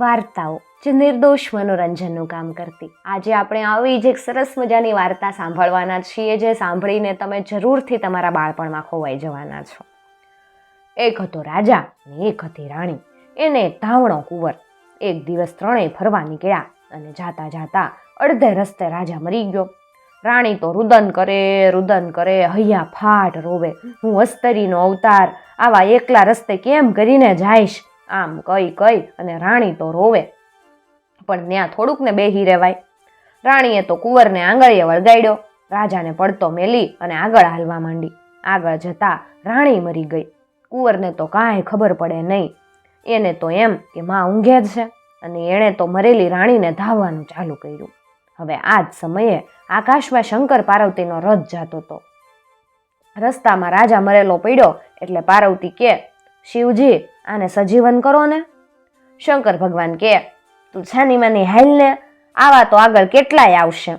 વાર્તાઓ જે નિર્દોષ મનોરંજનનું કામ કરતી. આજે આપણે આવી જ એક સરસ મજાની વાર્તા સાંભળવાના છીએ જે સાંભળીને તમે જરૂરથી તમારા બાળપણમાં ખોવાઈ જવાના છો. એક હતો રાજા ને એક હતી રાણી. એને ધાવણો કુંવર. એક દિવસ ત્રણેય ફરવા નીકળ્યા અને જાતા જાતા અડધે રસ્તે રાજા મરી ગયો. રાણી તો રુદન કરે રુદન કરે, હૈયા ફાટ રોવે. હું અસ્તરીનો અવતાર. આવા એકલા રસ્તે કેમ કરીને જઈશ? આમ કઈ કઈ અને રાણી તો રોવે. પણ ત્યાં થોડુંક ને બેહી રહેવાય. રાણીએ તો કુંવરને આંગળીએ વળગાડ્યો. રાજાને પડતો મેલી અને આગળ હાલવા માંડી. આગળ જતા રાણી મરી ગઈ. કુંવરને તો કાંઈ ખબર પડે નહીં. એને તો એમ કે માં ઊંઘે જ છે અને એણે તો મરેલી રાણીને ધાવવાનું ચાલુ કર્યું. હવે આ જ સમયે આકાશમાં શંકર પાર્વતીનો રથ જાતો હતો. રસ્તામાં રાજા મરેલો પડ્યો એટલે પાર્વતી કે શિવજી, આને સજીવન કરો ને. શંકર ભગવાન કે, તું છાની માની હાલ ને, આવા તો આગળ કેટલાય આવશે.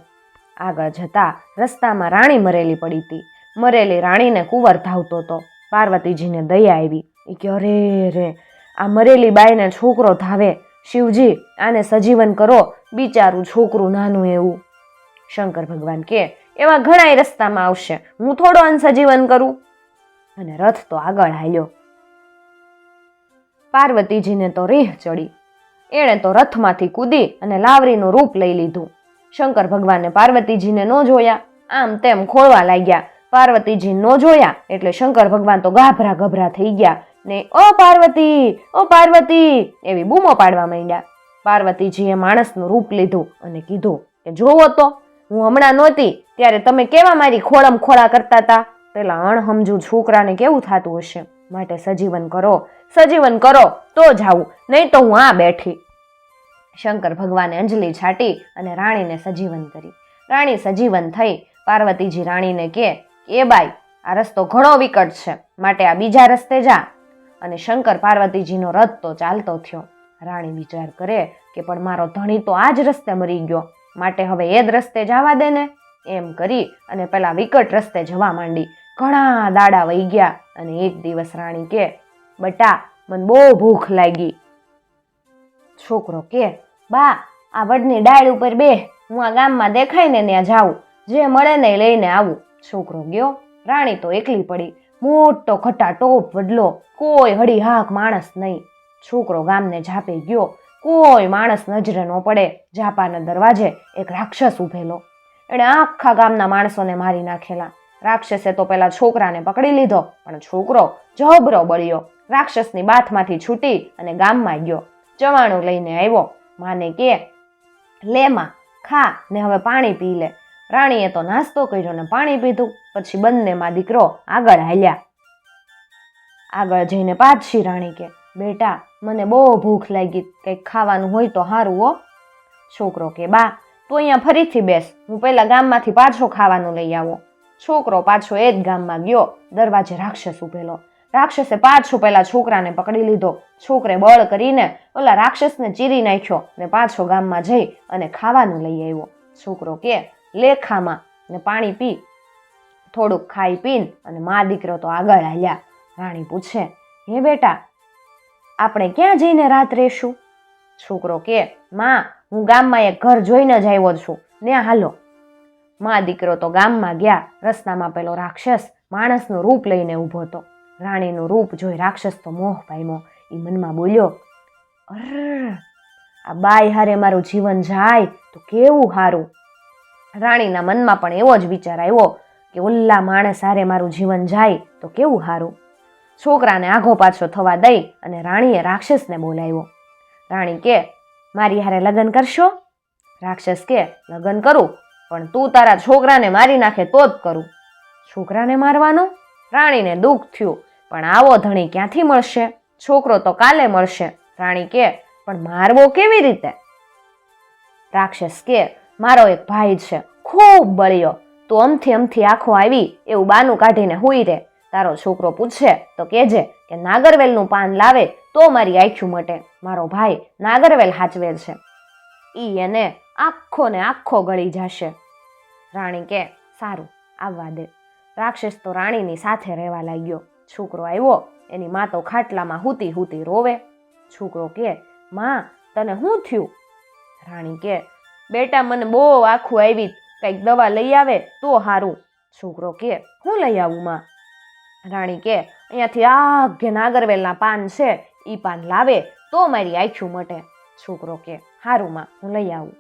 આગળ જતા રસ્તામાં રાણી મરેલી પડી હતી. મરેલી રાણીને કુંવર ધાવતો હતો. પાર્વતીજીને દયા આવી. એ કે, અરે રે, આ મરેલી બાઈને છોકરો ધાવે. શિવજી, આને સજીવન કરો. બિચારું છોકરું નાનું એવું. શંકર ભગવાન કે, એવા ઘણાય રસ્તામાં આવશે. હું થોડો આને સજીવન કરું. અને રથ તો આગળ હાલ્યો. પાર્વતીજીને તો રીહ ચડી. એણે તો રથમાંથી કૂદી અને લાવરીનું રૂપ લઈ લીધું. શંકર ભગવાને પાર્વતીજીને ન જોયા. આમ તેમ ખોળવા લાગ્યા. પાર્વતીજી ન જોયા એટલે શંકર ભગવાન તો ગાભરા ગભરા થઈ ગયા ને ઓ પાર્વતી ઓ પાર્વતી એવી બૂમો પાડવા માંડ્યા. પાર્વતીજીએ માણસનું રૂપ લીધું અને કીધું કે, જોવો તો, હું હમણાં નહોતી, ત્યારે તમે કેવા મારી ખોળમ ખોળા કરતા હતા પેલા અણહમજુ છોકરાને કેવું થતું હશે? માટે સજીવન કરો. સજીવન કરો, તો જાઉં નહીં તો હું આ બેઠી. શંકર ભગવાને અંજલિ છાટી અને રાણીને સજીવન કરી. રાણી સજીવન થઈ. પાર્વતીજી રાણીને કે, એ બાઈ, આ રસ્તો ઘણો વિકટ છે. માટે આ બીજા રસ્તે જા. અને શંકર પાર્વતીજીનો રથ તો ચાલતો થયો. રાણી વિચાર કરે કે, પણ મારો ધણી તો આ જ રસ્તે મરી ગયો. માટે હવે એ જ રસ્તે જવા દે ને. એમ કરી અને પેલા વિકટ રસ્તે જવા માંડી. ઘણા દાડા વહી ગયા અને એક દિવસ રાણી કે બટા, મને બહુ ભૂખ લાગી. છોકરો કે, બા, આ વડની ડાળ ઉપર બે, હું આ ગામમાં દેખાય ને ત્યાં જાઉં. જે મળે ને લઈને આવું. છોકરો ગયો. રાણી તો એકલી પડી. મોટો ખટા ટોપ વડલો. કોઈ હળી હાક માણસ નહીં. છોકરો ગામને ઝાપે ગયો. કોઈ માણસ નજરે ન પડે. ઝાપાના દરવાજે એક રાક્ષસ ઊભેલો. એણે આખા ગામના માણસોને મારી નાખેલા. રાક્ષસે તો પેલા છોકરાને પકડી લીધો, પણ છોકરો જબરો બળ્યો. રાક્ષસની બાથમાંથી છૂટી અને ગામમાં ગયો. ચવાણું લઈને આવ્યો. માને કે, લે માં, ખા ને હવે પાણી પી લે. રાણીએ તો નાસ્તો કર્યો ને પાણી પીધું. પછી બંનેમાં દીકરો આગળ હાલ્યા. આગળ જઈને પાછી રાણી કે, બેટા, મને બહુ ભૂખ લાગી. કંઈક ખાવાનું હોય તો હારું હો. છોકરો કે, બા, તું અહીંયા ફરીથી બેસ. હું પહેલાં ગામમાંથી પાછો ખાવાનું લઈ આવો. છોકરો પાછો એ જ ગામમાં ગયો. દરવાજે રાક્ષસ ઊભેલો રાક્ષસે પાછો પેલા છોકરાને પકડી લીધો. છોકરે બળ કરીને ઓલા રાક્ષસને ચીરી નાખ્યો ને પાછો ગામમાં જઈ અને ખાવાનું લઈ આવ્યો. છોકરો કે લેખામાં ને પાણી પી. થોડુંક ખાઈ પીન અને મા દીકરો તો આગળ હાલ્યા રાણી પૂછે, હે બેટા, આપણે ક્યાં જઈને રાત રહેશું છોકરો કે, માં, હું ગામમાં એક ઘર જોઈને જ આવ્યો છું. ને હાલો. મા દીકરો તો ગામમાં ગયા, રસ્તામાં પેલો રાક્ષસ માણસનું રૂપ લઈને ઊભો હતો. રાણીનું રૂપ જોઈ રાક્ષસ તો મોહ પામ્યો. એ મનમાં બોલ્યો અર આ બાઈ હારે મારું જીવન જાય તો કેવું સારું રાણીના મનમાં પણ એવો જ વિચાર આવ્યો કે ઓલ્લા માણસ હારે મારું જીવન જાય તો કેવું સારું છોકરાને આઘો પાછો થવા દઈ અને રાણીએ રાક્ષસને બોલાવ્યો. રાણી કે, મારી હારે લગ્ન કરશો? રાક્ષસ કે, લગ્ન કરું, પણ તું તારા છોકરાને મારી નાખે તો જ કરું. છોકરાને મારવાનો? રાણીને દુઃખ થયું. પણ આવો ધણી ક્યાંથી મળશે? છોકરો તો કાલે મળશે. રાણી કે, પણ મારવો કેવી રીતે? રાક્ષસ કે, મારો એક ભાઈ છે, ખૂબ બળ્યો. તું અમથી અમથી આંખો આવી, એવું બાનું કાઢીને હુઈ રે. તારો છોકરો પૂછે તો કહેજે કે નાગરવેલનું પાન લાવે, તો મારી આંખ્યું મટે. મારો ભાઈ નાગરવેલ હાચવે છે. ઈ એને આખો ને આખો ગળી જશે. રાણી કે, સારું, આવવા દે. રાક્ષસ તો રાણીની સાથે રહેવા લાગ્યો. છોકરો આવ્યો, એની મા તો ખાટલામાં હૂતી હૂતી રોવે. છોકરો કે, માં, તને શું થયું? રાણી કે, બેટા, મને બહુ આખું આવી, કંઈક દવા લઈ આવે તો સારું છોકરો કે, હું લઈ આવું, માં? રાણી કે, અહીંયાથી આગે નાગરવેલના પાન છે એ પાન લાવે તો મારી આંખ્યું મટે. છોકરો કે સારું માં, હું લઈ આવું.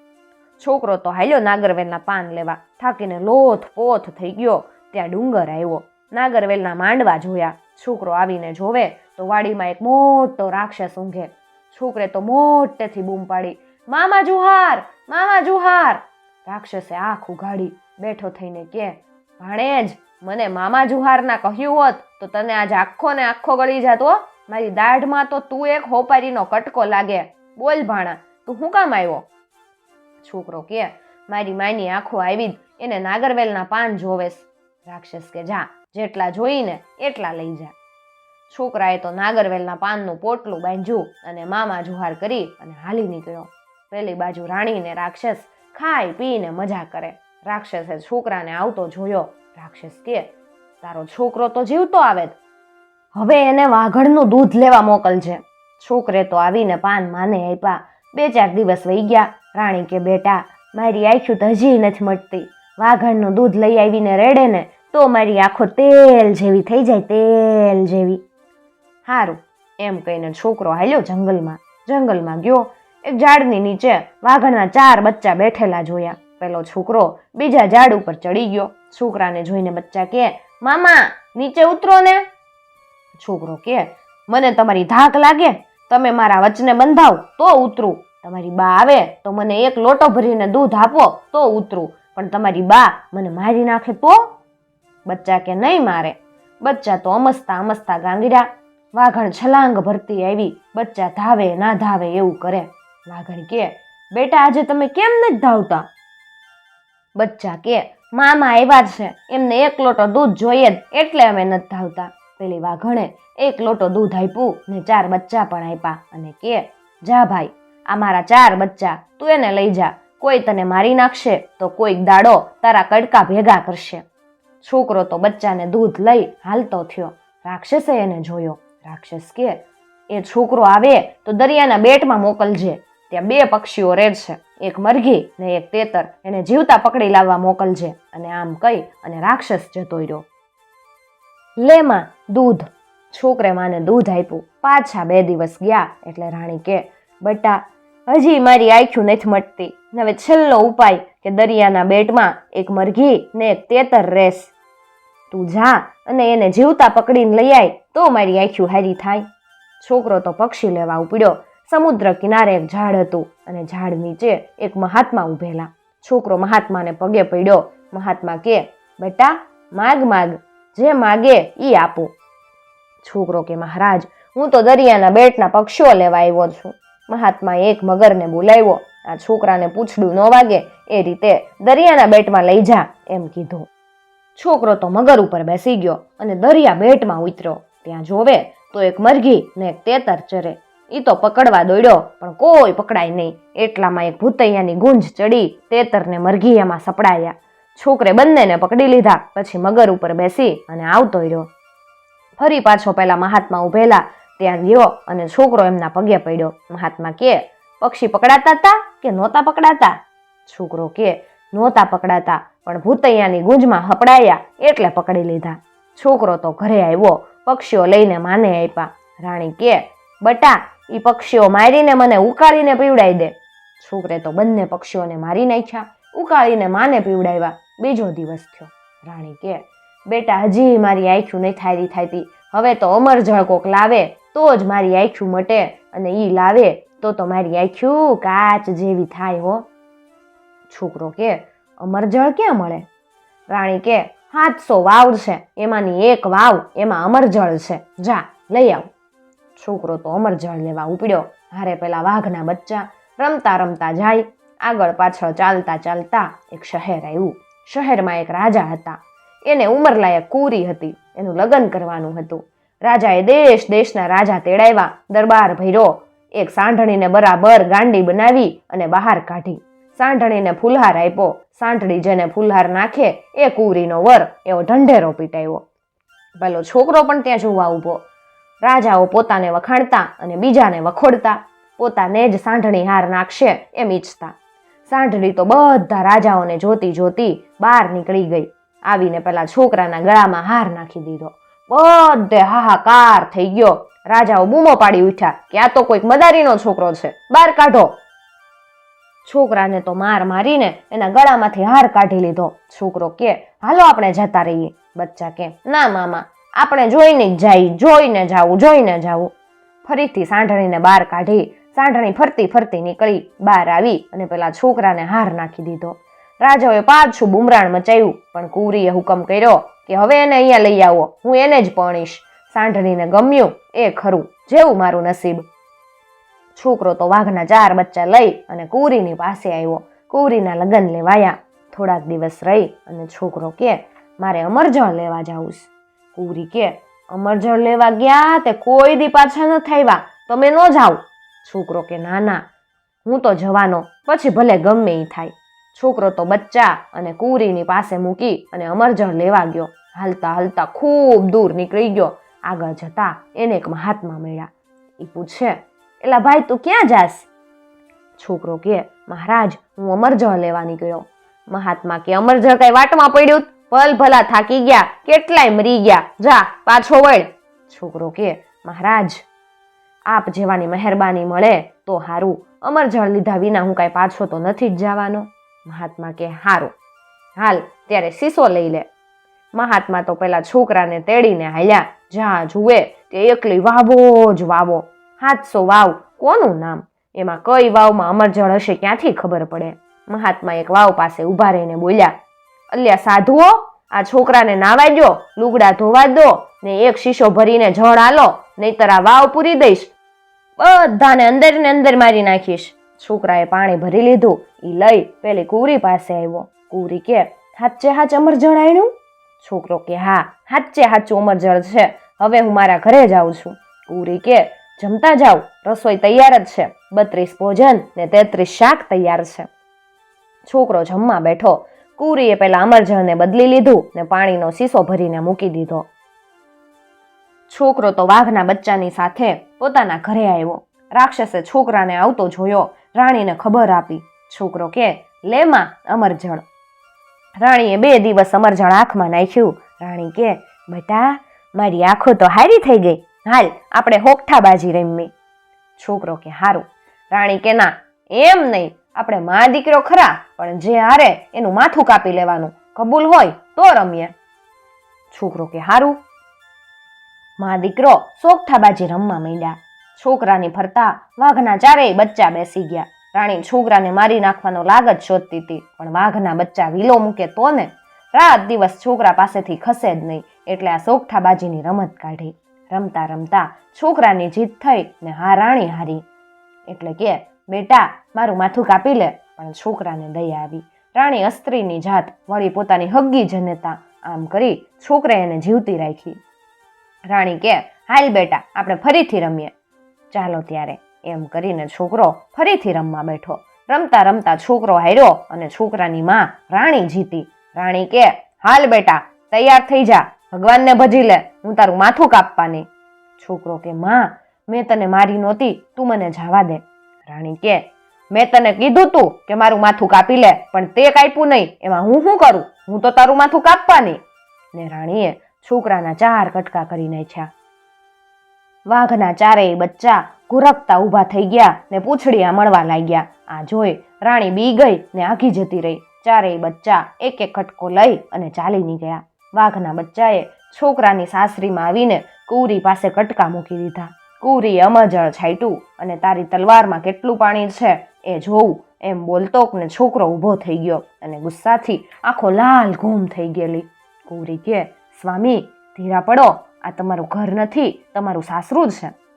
છોકરો તો હાલ્યો નાગરવેલના પાન લેવા, થાકીને લોથ પોથ થઈ ગયો, ત્યાં ડુંગર આવ્યો. નાગરવેલના માંડવા જોયા. છોકરો આવીને જોવે તો વાડીમાં એક મોટો રાક્ષસ ઊંઘે. છોકરે તો મોટેથી બૂમ પાડી, મામા જુહાર મામા જુહાર. રાક્ષસે આંખ ઉઘાડી, બેઠો થઈને કે ભાણેજ મને મામા જુહારના કહ્યું હોત તો તને આજે આખો ને આખો ગળી જાતો મારી દાઢમાં તો તું એક હોપારીનો કટકો લાગે. બોલ ભાણા, તું શું કામ આવ્યો? છોકરો કે મારી માની આંખો આવી એને નાગરવેલના પાન જોવેસ રાક્ષસ કે, જા જેટલા જોઈને એટલા લઈ જા. છોકરાએ તો નાગરવેલના પાનનું પોટલું બાંધ્યું અને મામા જુહાર કરી અને હાલી નીકળ્યો. પેલી બાજુ રાણીને રાક્ષસ ખાઈ પીને મજા કરે. રાક્ષસે છોકરાને આવતો જોયો. રાક્ષસ કે, તારો છોકરો તો જીવતો આવે. હવે એને વાઘણનું દૂધ લેવા મોકલજે. છોકરે તો આવીને પાન માને આપ્યા. બે ચાર દિવસ વહી ગયા. રાણી કે, બેટા, મારી આંખ્યું તો હજી નથી મટતી. વાઘણનું દૂધ લઈ આવીને રેડે ને તો મારી આંખો તેલ જેવી થઈ જાય, તેલ જેવી. સારું એમ કહીને છોકરો હાલ્યો જંગલમાં. જંગલમાં ગયો, એક ઝાડની નીચે વાઘણના ચાર બચ્ચા બેઠેલા જોયા. પેલો છોકરો બીજા ઝાડ ઉપર ચડી ગયો. છોકરાને જોઈને બચ્ચા કે મામા, નીચે ઉતરો ને. છોકરો કે મને તમારી ધાક લાગે? તમે મારા વચને બંધાવ, તો ઉતરું. તમારી બા આવે, તો મને એક લોટો ભરીને દૂધ આપો, તો ઉતરું. પણ તમારી બા મને મારી નાખે તો બચ્ચા કે નહીં મારે? બચ્ચા તો અમસ્તા અમસ્તા ગાંગડ્યા વાઘણ છલાંગ ભરતી આવી. બચ્ચા ધાવે, ના ધાવે એવું કરે. વાઘણ કે, બેટા, આજે તમે કેમ નથી ધાવતા? બચ્ચા કે, મામા આવ્યા છે. એમને એક લોટો દૂધ જોઈએ જ, એટલે અમે નથી ધાવતા. પેલી વાઘણે એક લોટો દૂધ આપ્યું ને ચાર બચ્ચા પણ આપ્યા અને કે, જા ભાઈ, આ મારા ચાર બચ્ચા, તું એને લઈ જા. કોઈ તને મારી નાખશે તો કોઈક દાડો તારા કડકા ભેગા કરશે. છોકરો તો બચ્ચાને દૂધ લઈ હાલતો થયો. રાક્ષસે એને જોયો. રાક્ષસ કે, એ છોકરો આવે તો દરિયાના બેટમાં મોકલજે. ત્યાં બે પક્ષીઓ છે એક મરઘી ને એક તેતર. એને જીવતા પકડી લાવવા મોકલજે. અને આમ કહી અને રાક્ષસ જતો રહ્યો. લેમાં દૂધ. છોકરે માને દૂધ આપ્યું. પાછા બે દિવસ ગયા એટલે રાણી કે, બટા, હજી મારી આંખ્યું નથી મટતી. હવે છેલ્લો ઉપાય કે દરિયાના બેટમાં એક મરઘી ને એક તેતર રેસ. તું જા અને એને જીવતા પકડીને લઈ આય, તો મારી આંખ્યું હારી થાય. છોકરો તો પક્ષી લેવા ઉપડ્યો, સમુદ્ર કિનારે એક ઝાડ હતું અને ઝાડ નીચે એક મહાત્મા ઊભેલા. છોકરો મહાત્માને પગે પડ્યો, મહાત્મા કે, બેટા, માગ માગ, જે માગે એ આપું. છોકરો કે, મહારાજ, હું તો દરિયાના બેટના પક્ષીઓ લેવા આવ્યો છું. મહાત્માએ એક મગરને બોલાવ્યો આ છોકરાને પૂછડું ન વાગે, એ રીતે દરિયાના બેટમાં લઈ જા, એમ કીધું. છોકરો તો મગર ઉપર બેસી ગયો અને દરિયા બેટમાં ઉતર્યો. ત્યાં જોવે તો એક મરઘી ને એક તેતર ચરે. એ તો પકડવા દોડ્યો, પણ કોઈ પકડાય નહીં. એટલામાં એક ભૂતૈયાની ગુંજ ચડી, તેતરને મરઘી એમાં સપડાયા. છોકરે બંનેને પકડી લીધા, પછી મગર ઉપર બેસી અને આવતો રહ્યો. ફરી પાછો પહેલા મહાત્મા ઉભેલા ત્યાં ગયો અને છોકરો એમના પગે પડ્યો. મહાત્મા કે, પક્ષી પકડાતા હતા કે નહોતા પકડાતા? છોકરો કે નહોતા પકડાતા, પણ ભૂતૈયાની ગુંજમાં હપડાયા એટલે પકડી લીધા. છોકરો તો ઘરે આવ્યો, પક્ષીઓ લઈને માને આપ્યા. રાણી કે, બટા એ પક્ષીઓ મારીને મને ઉકાળીને પીવડાવી દે. છોકરે તો બંને પક્ષીઓને મારી નાખ્યા, ઉકાળીને માને પીવડાવ્યા. બીજો દિવસ થયો. રાણી કે, બેટા, હજી મારી આંખ્યું નહીં થાયરી થાયતી. હવે તો અમર જળ કોક લાવે, તો જ મારી આંખ્યું મટે અને એ લાવે. તો તો મારી આંખ્યું કાચ જેવી થાય હો. છોકરો કે, અમર જળ ક્યાં મળે? રાણી કે સાતસો વાવ છે, એમાંની એક વાવ, એમાં અમર જળ છે. જા, લઈ આવ. છોકરો તો અમર જળ લેવા ઉપડ્યો. હારે પેલા વાઘના બચ્ચા રમતા રમતા જાય. આગળ પાછળ ચાલતા ચાલતા એક શહેર આવ્યું શહેરમાં એક રાજા હતા. એને ઉંમરલાયક કુરી હતી. એનું લગ્ન કરવાનું હતું. રાજાએ દેશ દેશના રાજા તેડાવ્યા દરબાર ભર્યો. એક સાંઢણીને બરાબર ગાંડી બનાવી અને બહાર કાઢી. સાંઢણીને ફૂલહાર આપ્યો. સાંઢણી જેને ફૂલહાર નાખે એ કુરીનો વર, એવો ઢંઢેરો પીટાયો. પેલો છોકરો પણ ત્યાં જોવા ઊભો. રાજાઓ પોતાને વખાણતા અને બીજાને વખોડતા. પોતાને જ સાંઢણી હાર નાખશે એમ ઈચ્છતા. સાંઢણી તો બધા રાજાઓને જોતી જોતી બહાર નીકળી ગઈ. આવીને પેલા છોકરાના ગળામાં હાર નાખી દીધો. બધે હાહાકાર થઈ ગયો. રાજાઓ બૂમો પાડી ઉઠ્યા કે આ તો કોઈક મદારીનો છોકરો છે. બહાર કાઢો. છોકરાને તો માર મારીને એના ગળામાંથી હાર કાઢી લીધો. છોકરો કે, હાલો આપણે જતા રહીએ. બચ્ચા કે, ના મામા, આપણે જોઈને જ જઈ, જોઈને જાવું જોઈને જાવું. ફરીથી સાંઢણીને બહાર કાઢી, સાંઢણી ફરતી ફરતી નીકળી, બહાર આવી અને પેલા છોકરાને હાર નાખી દીધો. રાજાઓએ પાછું બુમરાણ મચાવ્યું પણ કુંવરીએ હુકમ કર્યો કે, હવે એને અહીંયા લઈ આવો, હું એને જ પરણીશ. સાંઢણીને ગમ્યું. એ ખરું, જેવું મારું નસીબ. છોકરો તો વાઘના ચાર બચ્ચા લઈ અને કુરીની પાસે આવ્યો. કુરીના લગ્ન લેવાયા. થોડાક દિવસ રહી અને છોકરો કે, મારે અમરજળ લેવા જાઉં કુરી કે, અમરજળ લેવા ગયા તે કોઈ દી પાછા ન આવ્યા તમે ન જાઓ. છોકરો કે ના ના હું તો જવાનો. પછી ભલે ગમે એ થાય. છોકરો તો બચ્ચા અને કુરીની પાસે મૂકી અને અમરજળ લેવા ગયો. હાલતા હાલતા ખૂબ દૂર નીકળી ગયો. આગળ જતા એને એક મહાત્મા મળ્યા. એ પૂછે, એલા ભાઈ, તું ક્યાં જાસ? છોકરો કે, મહારાજ, હું અમરજળ લેવા નીકળ્યો. મહાત્મા કે અમરજળ કઈ વાટમાં પડ્યું? ભલ ભલા થાકી ગયા, કેટલાય મરી ગયા. જા, પાછો વળ. છોકરો કે, મહારાજ, આપ જેવાની મહેરબાની મળે તો હારું. અમરજળ લીધા વિના હું કાંઈ પાછો તો નથી જ જવાનો. મહાત્મા કે, હારું. હાલ, ત્યારે સીસો લઈ લે. મહાત્મા તો પેલા છોકરાને તેડીને હાલ્યા. જ્યાં જુએ, તે એકલી વાવો જ વાવો. હાથસો વાવ, કોનું નામ? એમાં કઈ વાવમાં અમરજળ હશે ક્યાંથી ખબર પડે? મહાત્મા એક વાવ પાસે ઊભા રહીને બોલ્યા, અલ્યા સાધુઓ, આ છોકરાને નાવા દો લુગડા ધોવા દો, ને એક શીશો ભરીને જળ આલો, નહીતર આ વાવ પૂરી દઈશ. બધાને અંદર ને અંદર મારી નાખીશ. છોકરાએ પાણી ભરી લીધું. એ લઈ પેલી કુરી પાસે આવ્યો. કુરી કે, હાચે હાચ અમરજળ આણ્યું છોકરો કે, હા, હાચે હાચું અમરજળ છે. હવે હું મારા ઘરે જાઉં છું. કુરી કે, જમતા જાવ રસોઈ તૈયાર જ છે. બત્રીસ ભોજન ને તેત્રીસ શાક તૈયાર છે. છોકરો જમવા બેઠો. કુરીએ પેલા અમરજળને બદલી લીધું ને પાણીનો સીસો ભરીને મૂકી દીધો. છોકરો તો વાઘના બચ્ચાની સાથે પોતાના ઘરે આવ્યો. રાક્ષસે છોકરાને આવતો જોયો. રાણીને ખબર આપી. છોકરો કે લેમાં અમરજળ રાણીએ બે દિવસ અમરજળ આંખમાં નાખ્યું. રાણી કે, બેટા, મારી આંખો તો હારી થઈ ગઈ. હાલ આપણે હોકઠાબાજી રમી છોકરો કે, હારું. રાણી કે, ના, એમ નહીં. આપણે મા દીકરો ખરા, પણ જે હારે એનું માથું કાપી લેવાનું. કબૂલ હોય તો રમીએ. છોકરો કે, હારું. મા દીકરો સોગઠાબાજી રમવા માંડ્યા. છોકરાની ફરતા વાઘના ચારેય બચ્ચા બેસી ગયા. રાણી છોકરાને મારી નાખવાનો લાગત શોધતી હતી, પણ વાઘના બચ્ચા વિલો મૂકે તો ને રાત દિવસ છોકરા પાસેથી ખસે જ નહીં, એટલે આ સોગઠાબાજીની રમત કાઢી. રમતા રમતા છોકરાની જીત થઈ ને હા રાણી હારી. એટલે કે, બેટા, મારું માથું કાપી લે. પણ છોકરાને દયા આવી. રાણી અસ્ત્રીની જાત વળી પોતાની હગ્ગી જનેતા આમ કરી છોકરે એને જીવતી રાખી. રાણી કે, હાલ બેટા, આપણે ફરીથી રમીએ. ચાલો ત્યારે. એમ કરીને છોકરો ફરીથી રમવા બેઠો. રમતા રમતા છોકરો હાર્યો અને છોકરાની માં રાણી જીતી. રાણી કે, હાલ બેટા, તૈયાર થઈ જા. ભગવાનને ભજી લે. હું તારું માથું કાપવાની. છોકરો કે, માં, મેં તને મારી નહોતી. તું મને જવા દે. રાણી કે, મેં તને કીધું તું કે મારું માથું કાપી લે, પણ તે કાપ્યું નહીં. એમાં હું શું કરું? હું તો તારું માથું કાપવાની. ને રાણીએ છોકરાના ચાર કટકા કરી નાખ્યા. વાઘના ચારેય બચ્ચા ઘુરકતા ઊભા થઈ ગયા ને પૂંછડીયા મળવા લાગ્યા. આ જોઈ રાણી બી ગઈ ને આઘી જતી રહી. ચારેય બચ્ચા એક એક કટકો લઈ અને ચાલી નીકળ્યા. વાઘના બચ્ચાએ છોકરાની સાસરીમાં આવીને કુરી પાસે કટકા મૂકી દીધા. કુરીએ અમજળ છાંટ્યું અને તારી તલવારમાં કેટલું પાણી છે એ જોવું એમ બોલતો ને છોકરો ઊભો થઈ ગયો અને ગુસ્સાથી આખો લાલ ઘૂમ થઈ ગયેલી. કુરી કે, સ્વામી, ધીરા પડો. આ તમારું ઘર નથી, તમારું સાસરું જ છે.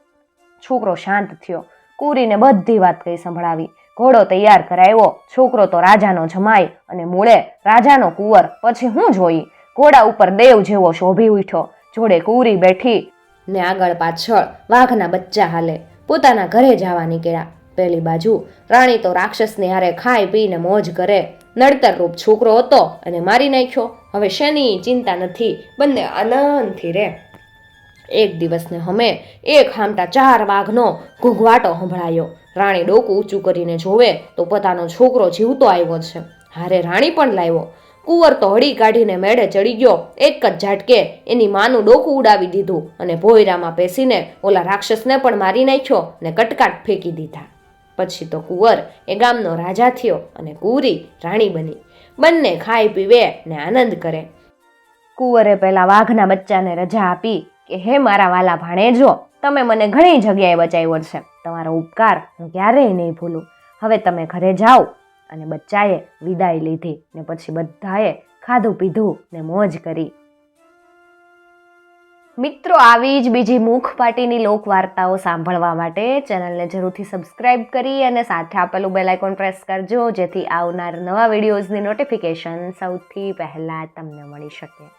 છોકરો શાંત થયો. કુરીને બધી વાત કહી સંભળાવી. ઘોડો તૈયાર કરાવ્યો છોકરો તો રાજાનો જમાય અને મૂળે રાજાનો કુંવર. પછી હું જોઈ? ઘોડા ઉપર દેવ જેવો શોભી ઉઠ્યો. જોડે કુરી બેઠી ને આગળ પાછળ વાઘના બચ્ચા હાલે. પોતાના ઘરે જવા નીકળ્યા. પેલી બાજુ રાણી તો રાક્ષસને હારે ખાઈ પીને મોજ કરે. નડતર રૂપ છોકરો હતો અને મારી નાખ્યો. હવે શેની ચિંતા નથી. બંને આનંદથી રે. એક દિવસને હમે એક હામટા ચાર વાઘનો ઘૂઘવાટો સંભળાયો. રાણી ડોકું ઊંચું કરીને જોવે તો પોતાનો છોકરો જીવતો આવ્યો છે. હારે રાણી પણ લાવ્યો. કુંવર તો હળી કાઢીને મેળે ચડી ગયો. એક જ ઝાટકે એની માનું ડોકું ઉડાવી દીધું અને ભોયરામાં પેસીને ઓલા રાક્ષસને પણ મારી નાખ્યો ને કટકાટ ફેંકી દીધા. પછી તો કુંવર એ ગામનો રાજા થયો અને કુંવરી રાણી બની. બંને ખાઈ પીવે ને આનંદ કરે. કુંવરે પહેલાં વાઘના બચ્ચાને રજા આપી કે હે મારા વાલા ભાણેજો તમે મને ઘણી જગ્યાએ બચાવ્યો છે. તમારો ઉપકાર હું ક્યારેય નહીં ભૂલું. હવે તમે ઘરે જાઓ અને બચ્ચાએ વિદાય લીધી ને પછી બધાએ ખાધું પીધું ને મોજ કરી. મિત્રો, આવી જ બીજી મુખ પાટીની લોક વાર્તાઓ સાંભળવા માટે ચેનલને જરૂરથી સબસ્ક્રાઇબ કરી અને સાથે આપેલું બેલ આઇકોન પ્રેસ કરજો, જેથી આવનાર નવા વિડીયોઝની નોટિફિકેશન સૌથી પહેલાં તમને મળી શકે.